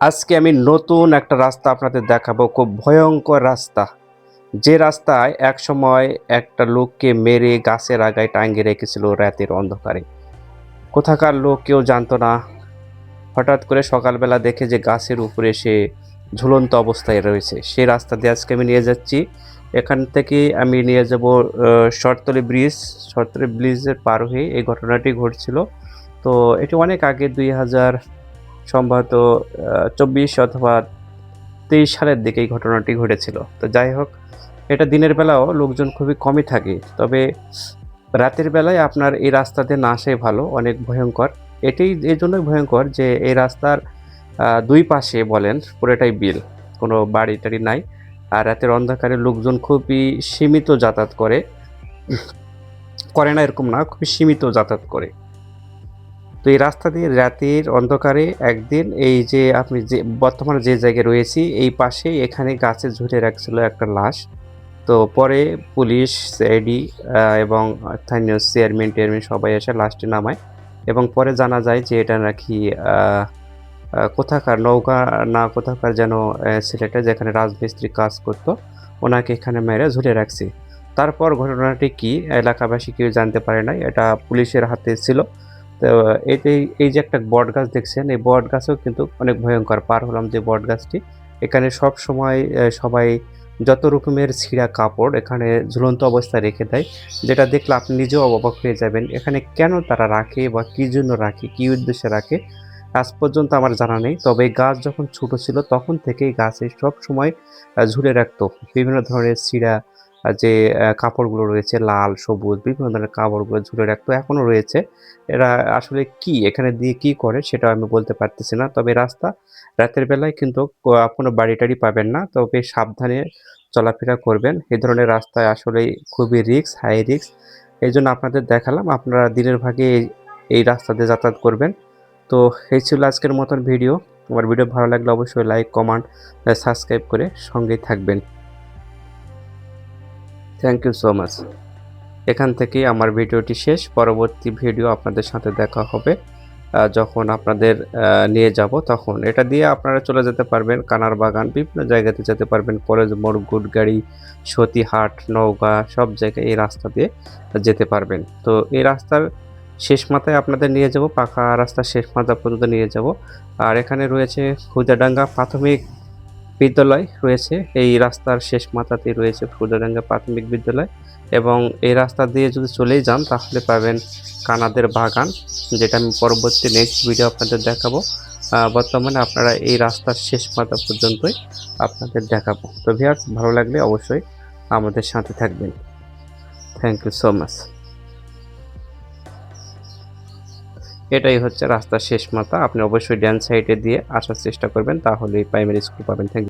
আজকে আমি নতুন একটা রাস্তা আপনাদের দেখাবো, খুব ভয়ঙ্কর রাস্তা। যে রাস্তায় এক সময় একটা লোককে মেরে গাছের আগায় টাঙ্গিয়ে রেখেছিল রাতের অন্ধকারে। কোথাকার লোক কেউ জানতো না। হঠাৎ করে সকালবেলা দেখে যে গাছের উপরে সে ঝুলন্ত অবস্থায় রয়েছে। সেই রাস্তা দিয়ে আজকে আমি নিয়ে যাচ্ছি। এখান থেকে আমি নিয়ে যাব শর্তলি ব্রিজ। শর্তলি ব্রিজের পার হয়ে এই ঘটনাটি ঘটছিল। তো এটি অনেক আগে, দুই হাজার সম্ভবত চব্বিশ অথবা তেইশ সালের দিকে এই ঘটনাটি ঘটেছিল। তো যাই হোক, এটা দিনের বেলাও লোকজন খুবই কমই থাকে। তবে রাতের বেলায় আপনার এই রাস্তাতে না আসাই ভালো, অনেক ভয়ঙ্কর। এটি এই জন্যই ভয়ঙ্কর যে এই রাস্তার দুই পাশে বলেন পুরোটাই বিল, কোনো বাড়ি টাড়ি নাই। আর রাতের অন্ধকারে লোকজন খুবই সীমিত যাতায়াত করে। করে না এরকম না, খুবই সীমিত যাতায়াত করে। এই রাস্তা দিয়ে রাতের অন্ধকারে একদিন এই যে আপনি যে বর্তমানে যে জায়গায় রয়েছি, এই পাশে এখানে গাছে ঝুলে রাখছিল একটা লাশ। তো পরে পুলিশ সিআইডি এবং স্থানীয় চেয়ারম্যান, টেয়ারম্যান সবাই এসে লাশটি নামায় এবং পরে জানা যায় যে এটা নাকি কোথাকার নৌকা না কোথাকার যেন ছেলেটা যেখানে রাজমিস্ত্রি কাজ করতো, ওনাকে এখানে মেরে ঝুলে রাখছে। তারপর ঘটনাটি কি? এলাকাবাসী কেউ জানতে পারে নাই। এটা পুলিশের হাতে ছিল। তো এতে এই যে একটা বট গাছ দেখছেন, এই বট গাছও কিন্তু অনেক ভয়ঙ্কর। পার হলাম যে বট গাছটি। এখানে সব সময় সবাই যত রকমের ছিঁড়া কাপড় এখানে ঝুলন্ত অবস্থায় রেখে দেয়, যেটা দেখলে আপনি নিজেও অবাক হয়ে যাবেন, এখানে কেন তারা রাখে বা কী জন্য রাখে, কী উদ্দেশ্যে রাখে, আজ পর্যন্ত আমার জানা নেই। তবে গাছ যখন ছোট ছিল, তখন থেকেই গাছে সব সময় ঝুলে রাখতো। বিভিন্ন ধরনের ছিঁড়া যে কাপড়গুলো রয়েছে লাল, সবুজ, বিভিন্ন ধরনের কাপড়গুলো ঝুলে রাখতো এখনও রয়েছে। এরা আসলে কি, এখানে দিয়ে কি করে সেটা আমি বলতে পারতেছি না। তবে রাস্তা রাতের বেলায় কিন্তু কোনো বাড়ি টাড়ি পাবেন না। তবে সাবধানে চলাফেরা করবেন। এই ধরনের রাস্তায় আসলে খুবই রিস্ক, হাই রিক্স এই জন্য আপনাদের দেখালাম, আপনারা দিনের ভাগে এই- এই রাস্তা দিয়ে যাতায়াত করবেন। তো এই ছিল আজকের মতন ভিডিও। আমার ভিডিও ভালো লাগলে অবশ্যই লাইক, কমেন্ট সাবস্ক্রাইব করে সঙ্গেই থাকবেন। থ্যাংক ইউ সো মাচ এখান থেকেই আমার ভিডিওটি শেষ। পরবর্তী ভিডিও আপনাদের সাথে দেখা হবে। যখন আপনাদের নিয়ে যাব তখন। এটা দিয়ে আপনারা চলে যেতে পারবেন কানার বাগান, বিভিন্ন জায়গাতে যেতে পারবেন। কলেজ, মোড় গুডগাড়ি সতীহাট, নওগাঁ, সব জায়গায় এই রাস্তা দিয়ে যেতে পারবেন। তো এই রাস্তার শেষ মাথায় আপনাদের নিয়ে যাব, পাকা রাস্তার শেষ মাথা পর্যন্ত নিয়ে যাব। আর এখানে রয়েছে খুদাডাঙ্গা প্রাথমিক বিদ্যালয় রয়েছে। এই রাস্তার শেষ মাথাতেই রয়েছে খুদাডাঙ্গা প্রাথমিক বিদ্যালয় এবং এই রাস্তা দিয়ে যদি চলেই যান তাহলে পাবেন কানাদের বাগান, যেটা আমি পরবর্তী নেক্সট ভিডিও আপনাদের দেখাবো। বর্তমানে আপনারা এই রাস্তার শেষ মাথা পর্যন্তই আপনাদের দেখাবো। তো ভিয়ার্স ভালো লাগলে অবশ্যই আমাদের সাথে থাকবেন। থ্যাংক ইউ সো মাচ এটাই হচ্ছে রাস্তার শেষ মাথা। আপনি অবশ্যই ড্যান সাইডে দিয়ে আসার চেষ্টা করবেন তাহলে প্রাইমারি স্কুল পাবেন। থ্যাংক